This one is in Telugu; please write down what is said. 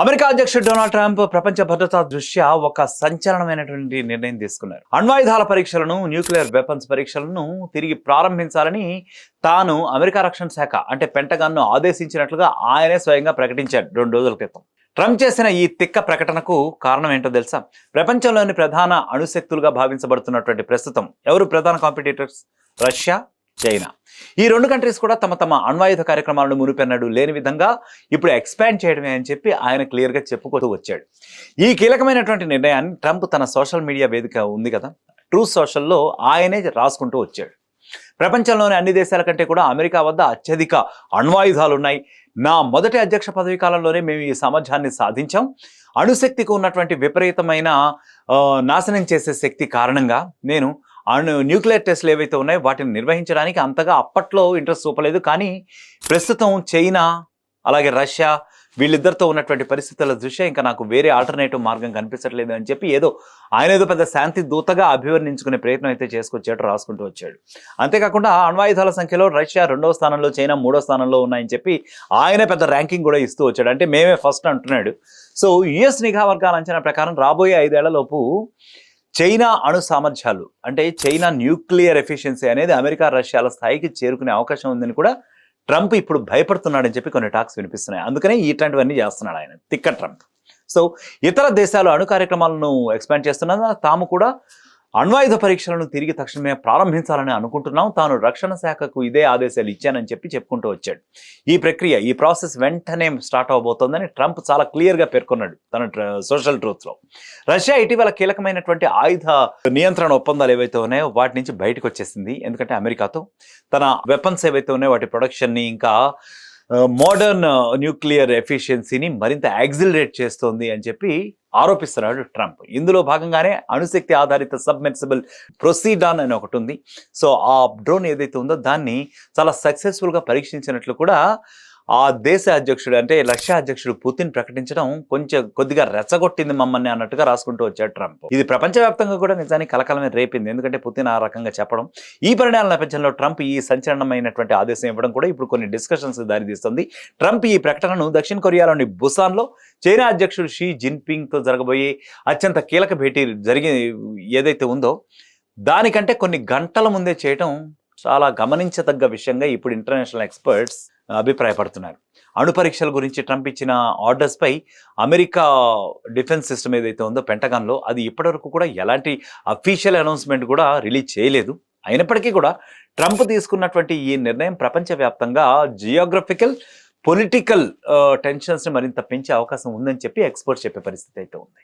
అమెరికా అధ్యక్షుడు డొనాల్డ్ ట్రంప్ ప్రపంచ భద్రతా దృష్ట్యా ఒక సంచలనమైనటువంటి నిర్ణయం తీసుకున్నారు. అణ్వాయుధాల పరీక్షలను న్యూక్లియర్ వెపన్స్ పరీక్షలను తిరిగి ప్రారంభించాలని తాను అమెరికా రక్షణ శాఖ అంటే పెంటగాన్ను ఆదేశించినట్లుగా ఆయనే స్వయంగా ప్రకటించాడు రెండు రోజుల క్రితం. ట్రంప్ చేసిన ఈ తిక్క ప్రకటనకు కారణం ఏంటో తెలుసా? ప్రపంచంలోని ప్రధాన అణుశక్తులుగా భావించబడుతున్నటువంటి ప్రస్తుతం ఎవరు ప్రధాన కాంపిటీటర్స్? Russia China. ఈ రెండు కంట్రీస్ కూడా తమ తమ అణ్వాయుధ కార్యక్రమాలను మునిపెన్నడు లేని విధంగా ఇప్పుడు ఎక్స్పాండ్ చేయడమే అని చెప్పి ఆయన క్లియర్గా చెప్పుకుంటూ వచ్చాడు. ఈ కీలకమైనటువంటి నిర్ణయాన్ని ట్రంప్ తన సోషల్ మీడియా వేదిక ఉంది కదా? ట్రూ సోషల్లో ఆయనే రాసుకుంటూ వచ్చాడు. ప్రపంచంలోని అన్ని దేశాల కంటే కూడా అమెరికా వద్ద అత్యధిక అణ్వాయుధాలు ఉన్నాయి నా మొదటి అధ్యక్ష పదవి కాలంలోనే మేము ఈ సామర్థ్యాన్ని సాధించాం. అణుశక్తికి ఉన్నటువంటి విపరీతమైన నాశనం చేసే శక్తి కారణంగా నేను అణు న్యూక్లియర్ టెస్ట్లు ఏవైతే ఉన్నాయో వాటిని నిర్వహించడానికి అంతగా అప్పట్లో ఇంట్రెస్ట్ చూపలేదు కానీ ప్రస్తుతం చైనా అలాగే రష్యా వీళ్ళిద్దరితో ఉన్నటువంటి పరిస్థితుల దృష్ట్యా ఇంకా నాకు వేరే ఆల్టర్నేటివ్ మార్గం కనిపించట్లేదు అని చెప్పి ఏదో ఆయన ఏదో పెద్ద శాంతి దూతగా అభివర్ణించుకునే ప్రయత్నం అయితే చేసుకొచ్చాడు రాసుకుంటూ వచ్చాడు. అంతేకాకుండా అణ్వాయుధాల సంఖ్యలో రష్యా రెండవ స్థానంలో చైనా మూడో స్థానంలో ఉన్నాయని చెప్పి ఆయనే పెద్ద ర్యాంకింగ్ కూడా ఇస్తూ వచ్చాడు. అంటే మేమే ఫస్ట్ అంటున్నాడు. సో యుఎస్ నిఘా వర్గాల అంచనా ప్రకారం రాబోయే ఐదేళ్ళలోపు చైనా అణు సామర్థ్యాలు అంటే చైనా న్యూక్లియర్ ఎఫిషియన్సీ అనేది అమెరికా రష్యాల స్థాయికి చేరుకునే అవకాశం ఉందని కూడా ట్రంప్ ఇప్పుడు భయపడుతున్నాడని చెప్పి కొన్ని టాక్స్ వినిపిస్తున్నాయి. అందుకనే ఇట్లాంటివన్నీ చేస్తున్నాడు ఆయన తిక్క ట్రంప్. సో ఇతర దేశాలు అణు కార్యక్రమాలను ఎక్స్పాండ్ చేస్తున్నా తాము కూడా అణ్వాయుధ పరీక్షలను తిరిగి తక్షణమే ప్రారంభించాలని అనుకుంటున్నాం. తాను రక్షణ శాఖకు ఇదే ఆదేశాలు ఇచ్చానని చెప్పి చెప్పుకుంటూ వచ్చాడు. ఈ ప్రక్రియ ఈ ప్రాసెస్ వెంటనే స్టార్ట్ అవబోతోందని ట్రంప్ చాలా క్లియర్గా పేర్కొన్నాడు తన సోషల్ ట్రూత్లో. రష్యా ఇటీవల కీలకమైనటువంటి ఆయుధ నియంత్రణ ఒప్పందాలు ఏవైతే ఉన్నాయో వాటి నుంచి బయటకు వచ్చేసింది. ఎందుకంటే అమెరికాతో తన వెపన్స్ ఏవైతే ఉన్నాయో వాటి ప్రొడక్షన్ని ఇంకా మోడర్న్ న్యూక్లియర్ ఎఫిషియన్సీని మరింత యాక్సిలరేట్ చేస్తోంది అని చెప్పి ఆరోపిస్తున్నాడు ట్రంప్. ఇందులో భాగంగానే అణుశక్తి ఆధారిత సబ్మెర్సిబుల్ ప్రొసీడాన్ అని ఒకటి ఉంది సో ఆ డ్రోన్ ఏదైతే ఉందో దాన్ని చాలా సక్సెస్ఫుల్గా పరీక్షించినట్లు కూడా ఆ దేశ అధ్యక్షుడు అంటే రష్యా అధ్యక్షుడు పుతిన్ ప్రకటించడం కొంచెం కొద్దిగా రెచ్చగొట్టింది మమ్మల్ని అన్నట్టుగా రాసుకుంటూ వచ్చాడు ట్రంప్. ఇది ప్రపంచవ్యాప్తంగా కూడా నిజానికి కలకలమే రేపింది. ఎందుకంటే పుతిన్ ఆ రకంగా చెప్పడం ఈ పరిణామాల నేపథ్యంలో ట్రంప్ ఈ సంచలనమైనటువంటి ఆదేశం ఇవ్వడం కూడా ఇప్పుడు కొన్ని డిస్కషన్స్ దారితీస్తుంది ట్రంప్ ఈ ప్రకటనను దక్షిణ కొరియాలోని బుసాన్లో చైనా అధ్యక్షుడు షీ జిన్పింగ్తో జరగబోయే అత్యంత కీలక భేటీ జరిగి ఏదైతే ఉందో దానికంటే కొన్ని గంటల ముందే చేయటం చాలా గమనించదగ్గ విషయంగా ఇప్పుడు ఇంటర్నేషనల్ ఎక్స్పర్ట్స్ అభిప్రాయపడుతున్నారు. అణు పరీక్షల గురించి ట్రంప్ ఇచ్చిన ఆర్డర్స్పై అమెరికా డిఫెన్స్ సిస్టమ్ ఏదైతే ఉందో పెంటగాన్లో అది ఇప్పటివరకు కూడా ఎలాంటి అఫీషియల్ అనౌన్స్మెంట్ కూడా రిలీజ్ చేయలేదు. అయినప్పటికీ కూడా ట్రంప్ తీసుకున్నటువంటి ఈ నిర్ణయం ప్రపంచవ్యాప్తంగా జియోగ్రఫికల్ పొలిటికల్ టెన్షన్స్ని మరింత పెంచే అవకాశం ఉందని చెప్పి ఎక్స్పర్ట్స్ చెప్పే పరిస్థితి అయితే ఉంది.